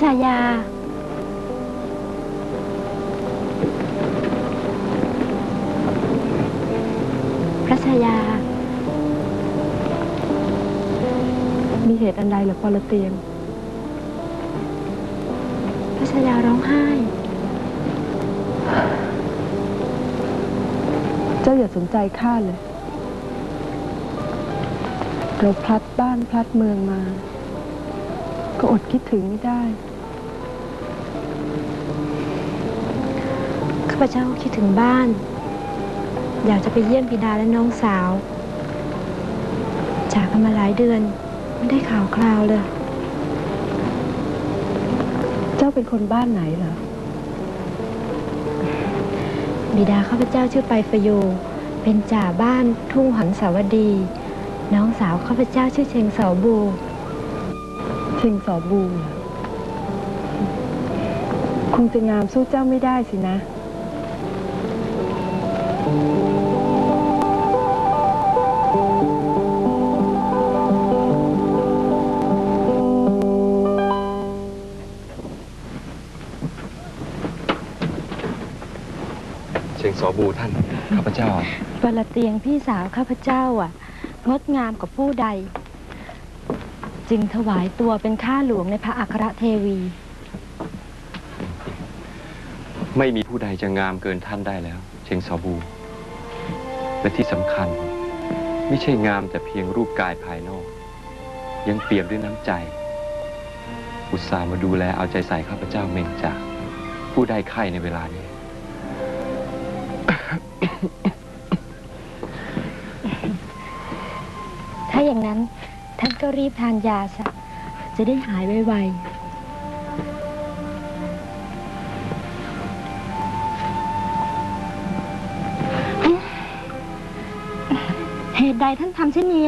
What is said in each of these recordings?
ชายา พระชายา มีเหตุอันใดหรือพอละเตียง พระชายาร้องไห้ เจ้าอย่าสนใจข้าเลย เราพลัดบ้านพลัดเมืองมา ก็อดคิดถึงไม่ได้ พเจ้าคิดถึงบ้าน อยากจะไปเยี่ยมบิดาและน้องสาว จากกันมาหลายเดือน ไม่ได้ข่าวคราวเลย เจ้าเป็นคนบ้านไหนเหรอ บิดาข้าพเจ้าชื่อไปฟโยเป็นจ่าบ้านทุ่งหันสาวดี น้องสาวข้าพเจ้าชื่อเชงเสาบูเชงสอบูเหรอคงจะงามสู้เจ้าไม่ได้สินะ เชียงสอบูท่านข้าพเจ้าปละเตียงพี่สาวข้าพเจ้าอะ งดงามกว่าผู้ใด จึงถวายตัวเป็นข้าหลวงในพระอัครเทวี ไม่มีผู้ใดจะงามเกินท่านได้แล้ว เชียงสอบู และที่สำคัญ ไม่ใช่งามแต่เพียงรูปกายภายนอก ยังเปี่ยมด้วยน้ำใจ อุตส่าห์มาดูแลเอาใจใส่ข้าพเจ้าเมงจากผู้ได้ไข้ในเวลานี้ ถ้าอย่างนั้นท่านก็รีบทานยาซะจะได้หายไวๆ ใดท่านทำเช่นนี้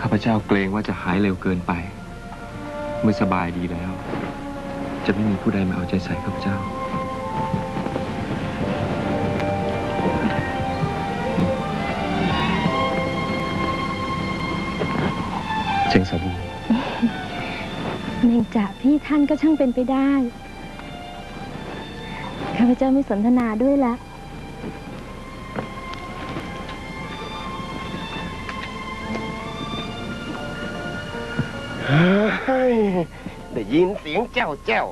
ข้าพเจ้าเกรงว่าจะหายเร็วเกินไป เมื่อสบายดีแล้ว จะไม่มีผู้ใดมาเอาใจใส่ข้าพเจ้า เชียงสอบูเมงจ่าพี่ท่านก็ช่างเป็นไปได้ ข้าพเจ้าไม่สนทนาด้วยละ ยได้ยินเสียงแจ้วแจ้ว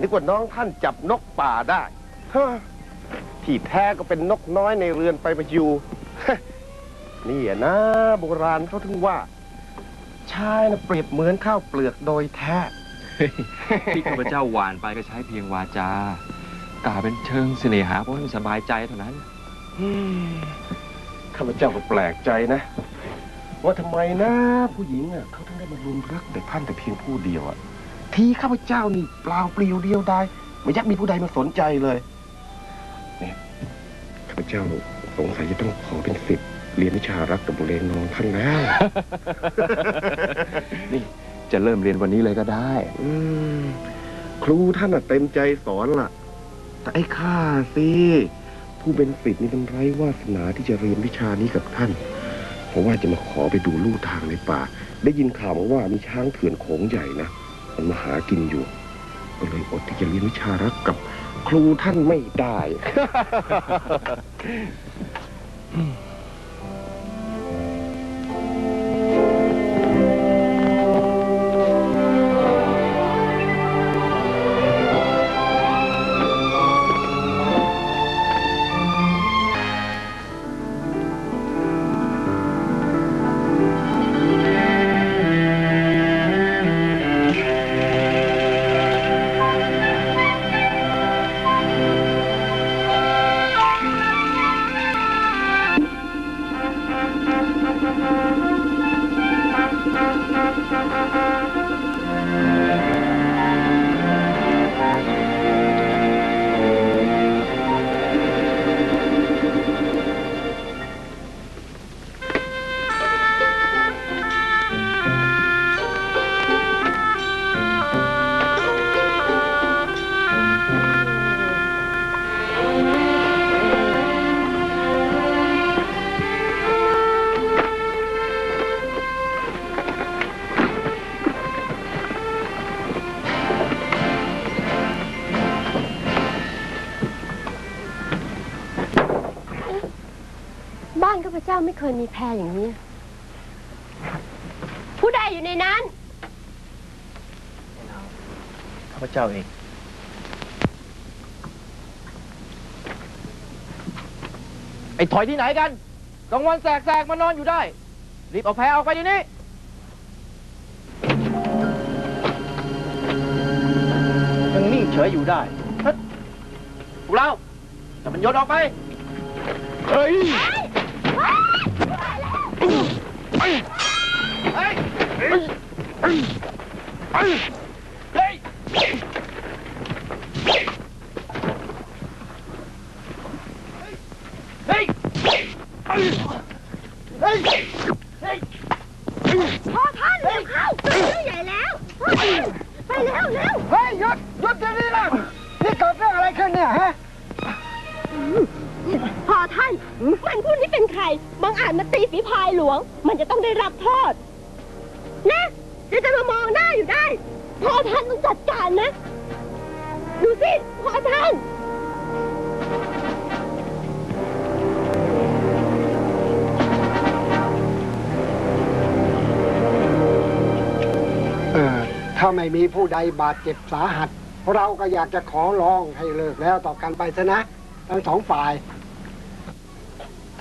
นึกว่าน้องท่านจับนกป่าได้ฮะที่แท้ก็เป็นนกน้อยในเรือนไปประยูฮะนี่อะนะโบราณเขาถึงว่า ชายนะเปรียบเหมือนข้าวเปลือกโดยแท้ ที่ข้าพเจ้าหวานไปก็ใช้เพียงวาจากล่าวเป็นเชิงเสน่หาเพราะให้มันสบายใจเท่านั้นอืมข้าพเจ้าก็แปลกใจนะ ว่าทำไมนะ ผู้หญิงอะเขาถึง ได้มารุมรักแต่ท่านแต่เพียงผู้เดียวอะทีข้าพเจ้านี่เปล่าเปลี่ยวเดียวดายไม่ยักมีผู้ใดมาสนใจเลยเนี่ยข้าพเจ้าสงสัยจะต้องขอเป็นศิษย์เรียนวิชารักกับบุเรงนองท่านแล้ว นี่จะเริ่มเรียนวันนี้เลยก็ได้ อืมครูท่านอะเต็มใจสอนล่ะ แต่ไอ้ข้าสิ ผู้เป็นศิษย์นี่มันไร้วาสนาที่จะเรียนวิชานี้กับท่าน เพราะว่าจะมาขอไปดูลู่ทางในป่า ได้ยินข่าวมาว่ามีช้างเถื่อนโขงใหญ่นะ มันมาหากินอยู่ ก็เลยอดที่จะเรียนวิชารักกับครูท่านไม่ได้ พเจ้าไม่เคยมีแพรอย่างนี้ ผู้ใดอยู่ในนั้น ข้าพเจ้าเอง ไอ้ถอยที่ไหนกันกลางวันแสกๆมานอนอยู่ได้ รีบเอาแพรออกไปเดี๋ยวนี้ ยังนิ่งเฉยอยู่ได้ฮ้ยพวกเราจะมันโยนออกไป เฮ้ย Ei! Ei! Ei! ท่าน มันผู้นี้เป็นใคร บางอาจมาตีฝีพายหลวง มันจะต้องได้รับโทษ นะจะจะมามองหน้าอยู่ได้ พอท่านต้องจัดการนะ ดูสิ พอท่านเออถ้าไม่มีผู้ใดบาดเจ็บสาหัส เราก็อยากจะขอร้องให้เลิกแล้วต่อกันไปซะนะ ทั้งสองฝ่าย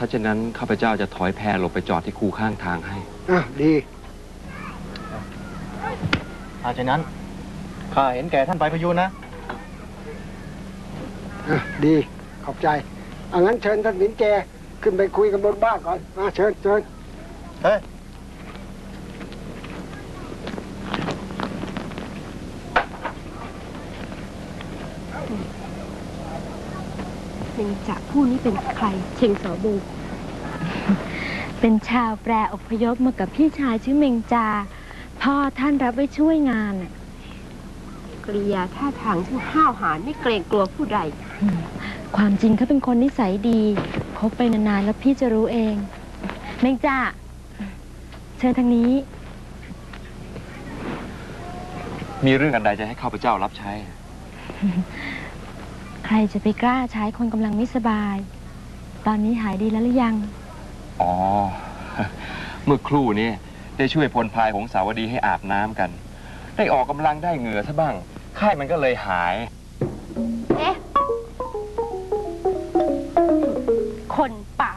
ถ้าเช่นนั้นข้าพเจ้าจะถอยแพลงไปจอดที่คูข้างทางให้ อะดีถ้าเช่นนั้นข้าเห็นแก่ท่านไปพยูนนะ อะดี ขอบใจเอางั้นเชิญท่านหมินแกขึ้นไปคุยกันบนบ้านก่อนอะเชิญเชิญ เฮ้ย งจะผู้นี้เป็นใครเชงสอบู เป็นชาวแปรอพยพมากับพี่ชายชื่อเมงจา พ่อท่านรับไว้ช่วยงานน่ะกริยาท่าทางช่างห้าวหาญไม่เกรงกลัวผู้ใด ความจริงเขาเป็นคนนิสัยดีคบไปนานๆแล้วพี่จะรู้เอง เมงจาเชิญทางนี้ มีเรื่องอันใดจะให้ข้าพเจ้ารับใช้ ใครจะไปกล้าใช้คนกำลังไม่สบาย ตอนนี้หายดีแล้วหรือยัง อ๋อ เมื่อครู่นี้ได้ช่วยพลพายของสาวดีให้อาบน้ำกัน ได้ออกกำลังได้เหงื่อซะบ้างไข้มันก็เลยหาย เอ๊ะ คนป่า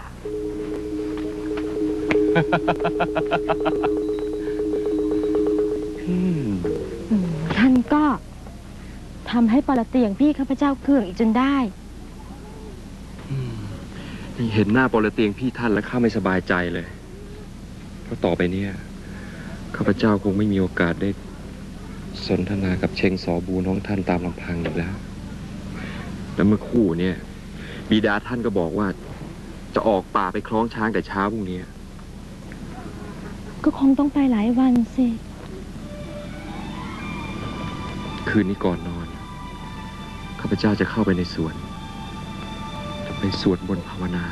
ทำให้ปรเตียงพี่ข้าพเจ้าเคืองอีกจนได้อืมนี่เห็นหน้าปรเตียงพี่ท่านแล้วข้าไม่สบายใจเลย เพราะต่อไปเนี่ยข้าพเจ้าคงไม่มีโอกาสได้สนทนากับเชงสอบูน้องท่านตามลำพังอีกแล้ว แล้วเมื่อครู่เนี่ยบิดาท่านก็บอกว่า จะออกป่าไปคล้องช้างแต่เช้าพรุ่งนี้ ก็คงต้องไปหลายวันสิ คืนนี้ก่อนนอนข้า พเจ้าจะเข้าไปในสวนจะไปสวดบนต์ภาวนา